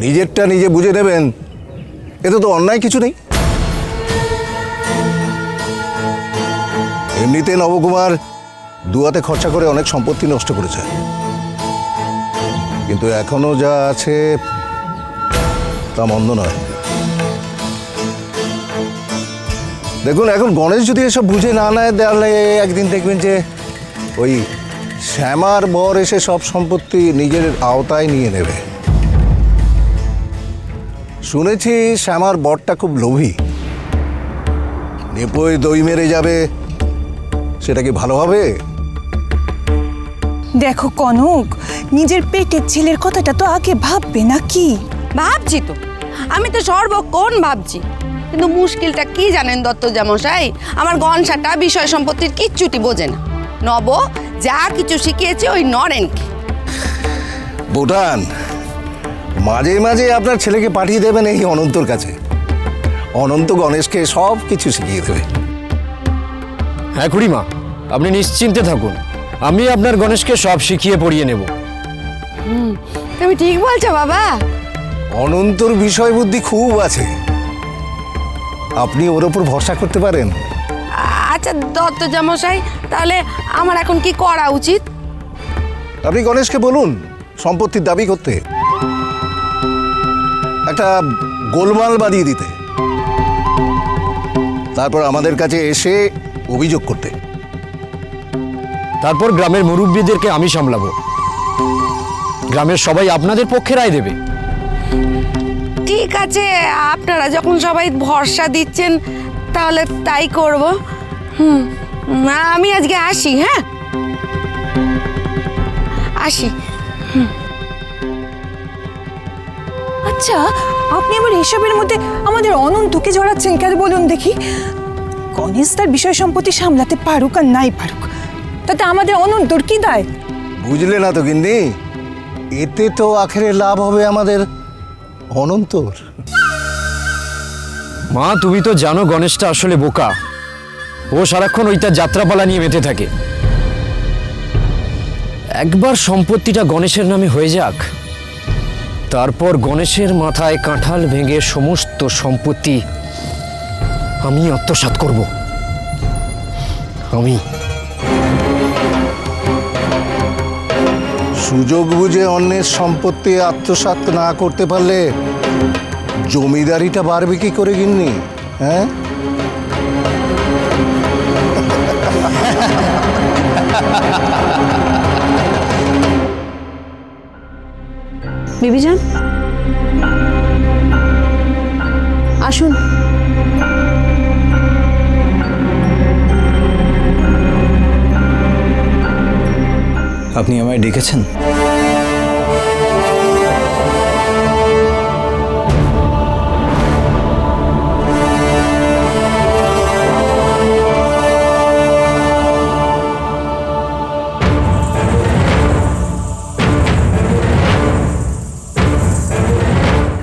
নিজেরটা নিজে বুঝে নেবেন, এতে তো অন্যায় কিছু নেই। এমনিতে নবকুমার দুয়াতে খরচা করে অনেক সম্পত্তি নষ্ট করেছে। কিন্তু এখনও যা আছে, তা মন্দ নয়। দেখুন, এখন গণেশ যদি এসব বুঝে না নেয়, তাহলে একদিন দেখবেন যে ওই শ্যামার বর এসে সব সম্পত্তি নিজের আওতায় নিয়ে নেবে। শুনেছি শ্যামার বরটা খুব লোভী। নেপোয় দই মেরে যাবে সেটা কি ভালো হবে? দেখো কনক নিজের পেটের ছেলের কথাটা তো আগে ভাববে নাকি? ভাবছি তো। আমি তো সর্বক্ষণ ভাবছি। কিন্তু মুশকিলটা কি জানেন দত্ত জামশাই আমার গনসাটা বিষয় সম্পত্তির কিচ্ছুটি বোঝে না। নব যা কিছু শিখিয়েছে ওই নরেনকে। ভুটান মাঝে মাঝে আপনার ছেলেকে পাঠিয়ে দেবেন এই অনন্তর কাছে। অনন্ত গণেশকে সব কিছু শিখিয়ে দেবে। হ্যাঁ খুড়িমা আপনি নিশ্চিন্তে থাকুন। আমি আপনার গণেশকে সব শিখিয়ে পড়িয়ে নেব। তুমি ঠিক বলছো বাবা। অনন্তর বিষয় বুদ্ধি খুব আছে। আপনি ওর ওপর ভরসা করতে পারেন। আচ্ছা দত্ত জামশাই তাহলে আমার এখন কি করা উচিত? আপনি গণেশকে বলুন সম্পত্তির দাবি করতে। একটা গোলমাল বাঁধিয়ে দিতে। তারপর আমাদের কাছে এসে অভিযোগ করতে। তারপর গ্রামের মুরব্বীদেরকে আমি সামলাবো। গ্রামের সবাই আপনাদের পক্ষে রায় দেবে। ঠিক আছে আপনারা যখন সবাই ভরসা দিচ্ছেন তাহলে তাই করব। হুম না আমি আজকে আসি হ্যাঁ? আসি আচ্ছা আপনি আবার এসবের মধ্যে আমাদের অনন্তকে জড়াচ্ছেন কেন বলুন দেখি? গণেশ তার বিষয় সম্পত্তি সামলাতে পারুক আর নাই পারুক তাতে আমাদের অনন্তর কি দায়? বুঝলে না তো গিন্নি এতে তো আখেরে লাভ হবে আমাদের অনন্তর। মা তুমি তো জানো গণেশটা আসলে বোকা। ও সারাক্ষণ ওই তার যাত্রাপালা নিয়ে মেতে থাকে। একবার সম্পত্তিটা গণেশের নামে হয়ে যাক তারপর গণেশের মাথায় কাঁঠাল ভেঙে সমস্ত সম্পত্তি আমি আত্মসাত করব। আমি। সুযোগ বুঝে অন্যের সম্পত্তি আত্মসাত না করতে পারলে জমিদারিটা বাড়বে কি করে গিন্নি হ্যাঁ? বিবিজান? আসুন। আপনি আমায় ডেকেছেন?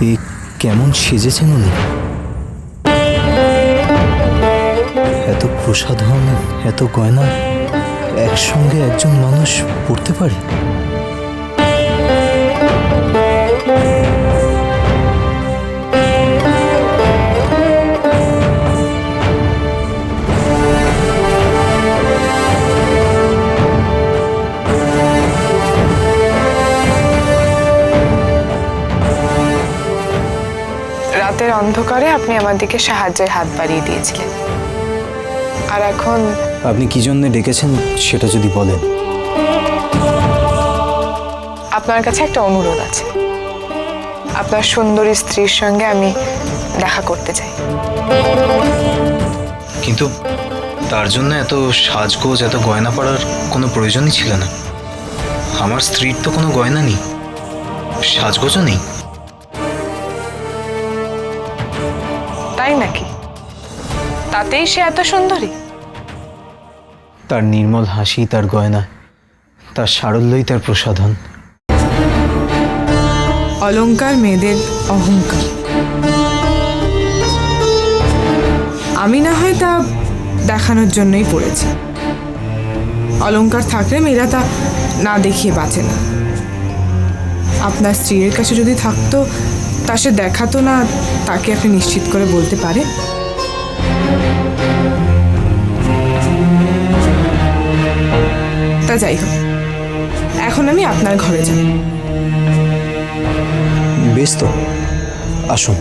এ কেমন সেজেছেন উনি? এত প্রসাধন এত গয়না একসঙ্গে একজন মানুষ পড়তে পারে? রাতের অন্ধকারে আপনি আমার দিকে সাহায্যের হাত বাড়িয়ে দিয়েছিলেন। আর এখন আপনি কি জন্য ডেকেছেন সেটা যদি বলেন। আপনার কাছে একটা অনুরোধ আছে। আপনার সুন্দরী স্ত্রীর সঙ্গে আমি দেখা করতে চাই। কিন্তু তার জন্য এত সাজগোজ এত গয়না পড়ার কোনো প্রয়োজনই ছিল না। আমার স্ত্রীর তো কোনো গয়না নেই। সাজগোজও নেই। নাকি? তাতেই সে এত সুন্দরী। তার নির্মল হাসি তার গয়না তার সারল্যই তার প্রসাধন। অলংকার মেয়েদের অহংকার। আমি না হয় তা দেখানোর জন্যই পড়েছি। অলংকার থাকলে মেয়েরা তা না দেখিয়ে বাঁচে না। আপনার স্ত্রীর কাছে যদি থাকতো তা সে দেখাতো না, তাকে আপনি নিশ্চিত করে বলতে পারে? তা যাই হোক, এখন আমি আপনার ঘরে যাব বেশ তো, আসুন।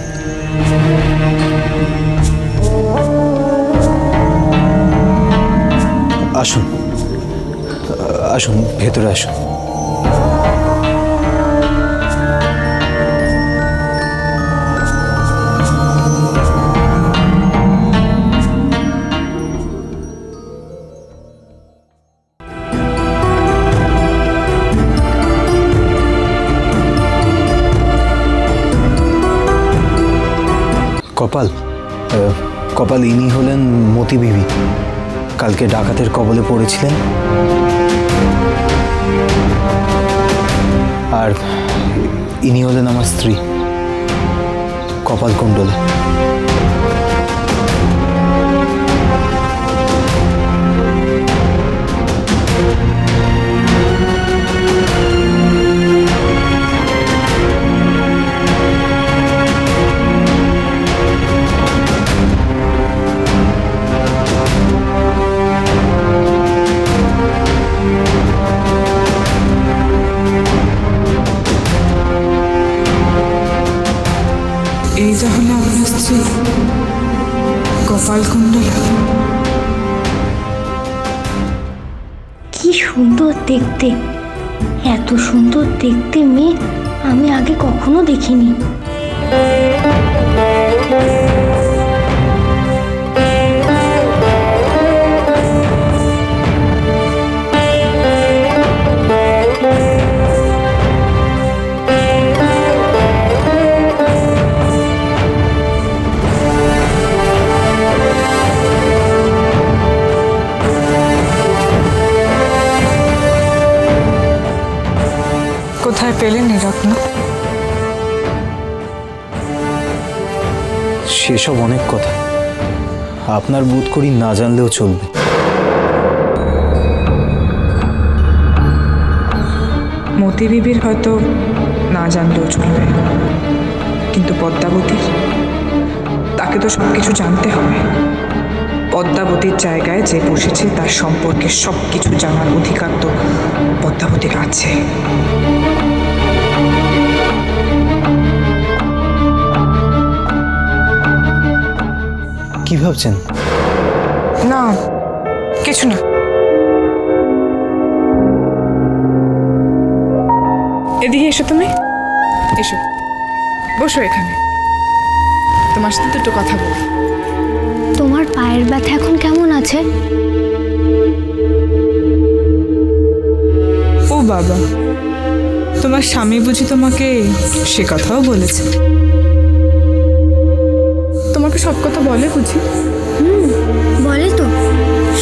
আসুন আসুন, ভেতরে আসুন। কপাল ইনি হলেন মতি বিবি। কালকে ডাকাতের কবলে পড়েছিলেন। আর ইনি হলেন আমার স্ত্রী, কপাল কুণ্ডলে। দেখতে। এত সুন্দর দেখতে মেয়ে আমি আগে কখনো দেখিনি। পেলেন রত্ন সেসব অনেক কথা। আপনার বোধ করি না জানলেও চলবে। মতি বিবির হয়তো না জানলেও চলবে। কিন্তু পদ্মাবতীর? তাকে তো সব কিছু জানতে হবে। পদ্মাবতীর জায়গায় যে বসেছে তার সম্পর্কে সব কিছু জানার অধিকার তো পদ্মাবতীর আছে। কি ভাবছেন? না কিছু না। এদিকে এসো তুমি। এসো। বসো এখানে। তোমার সাথে দুটো কথা বলি তোমার পায়ের ব্যথা এখন কেমন আছে? ও বাবা তোমার স্বামী বুঝি তোমাকে সে কথাও বলেছে। তোমাকে সব কথা বলে বুঝি? বলে তো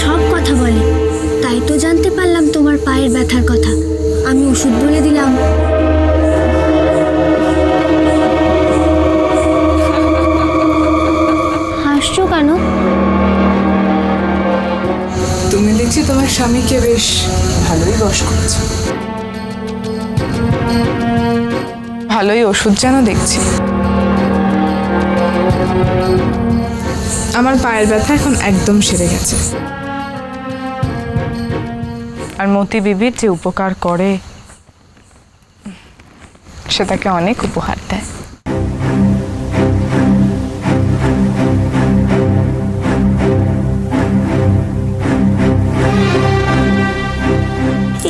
সব কথা বলে। তাই তো জানতে পারলাম তোমার পায়ের ব্যথার কথা। আমি ওষুধ বলে দিলাম। হাসছো কেন? তুমি দেখছি তোমার স্বামীকে বেশ ভালোই বস করেছ। ভালোই ওষুধ যেন দেখছি। আমার পায়ের ব্যথা এখন একদম সেরে গেছে। আর মতি বিবির যে উপকার করে সে তাকে অনেক উপহার দেয়।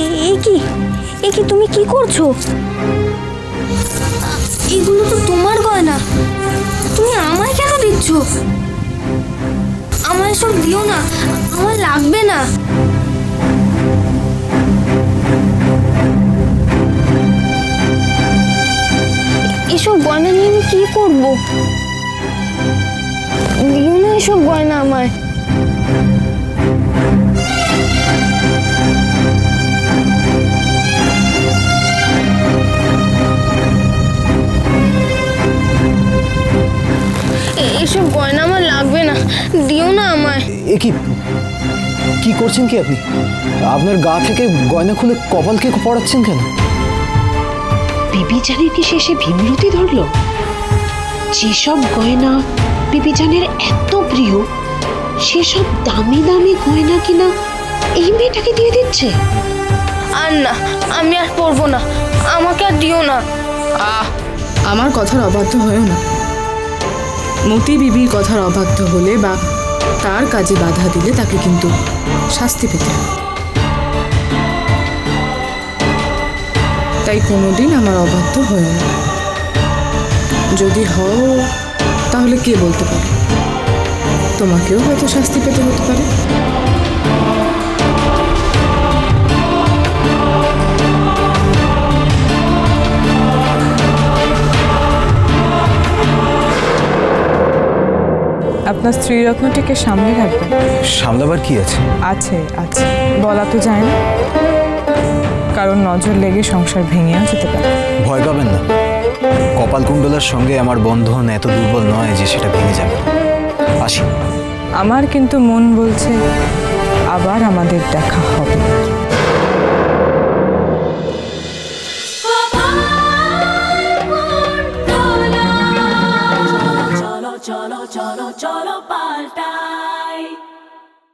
এ এ কি? এ কি তুমি কি করছ? এগুলো তো তোমার গয়না। তুমি আমায় কেন আমার সব দিও না আমার লাগবে না। এসব গয়না নিয়ে আমি কি করব? দিও না এসব গয়না আমায়। এসব গয়না আমার লাগবে না দিও না আমায়। এ কি কি করছেন কি আপনি? আপনার গা থেকে গয়না খুলে কপালকে পড়াচ্ছেন কেন? বিবিচারের কি শেষে ভীমরতি ধরলো? যেসব গয়না বিবিজানের এত প্রিয় সেসব দামি দামি গয়না কিনা এই মেয়েটাকে দিয়ে দিচ্ছে? আর না আমি আর পরবো না আমাকে আর দিও না। আহ আমার কথার অবাধ্য হয়েও না। মতি বিবির কথার অবাধ্য হলে বা তার কাজে বাধা দিলে তাকে কিন্তু শাস্তি পেতে হবে তাই কোনোদিন আমার অবাধ্য হয়ে না। যদি হও, তাহলে কে বলতে পারে? তোমাকেও হয়তো শাস্তি পেতে হতে পারে। আপনার স্ত্রী রত্নটিকে সামনে রাখবেন। সামলাবার কি আছে? আছে আছে। বলা তো যায় না। কারণ নজর লেগে সংসার ভেঙেও যেতে পারে। ভয় পাবেন না। কপালকুণ্ডলার সঙ্গে আমার বন্ধন এত দুর্বল নয় যে সেটা ভেঙে যাবে। আসি। আমার কিন্তু মন বলছে আবার আমাদের দেখা হবে। চলো পাল্টাই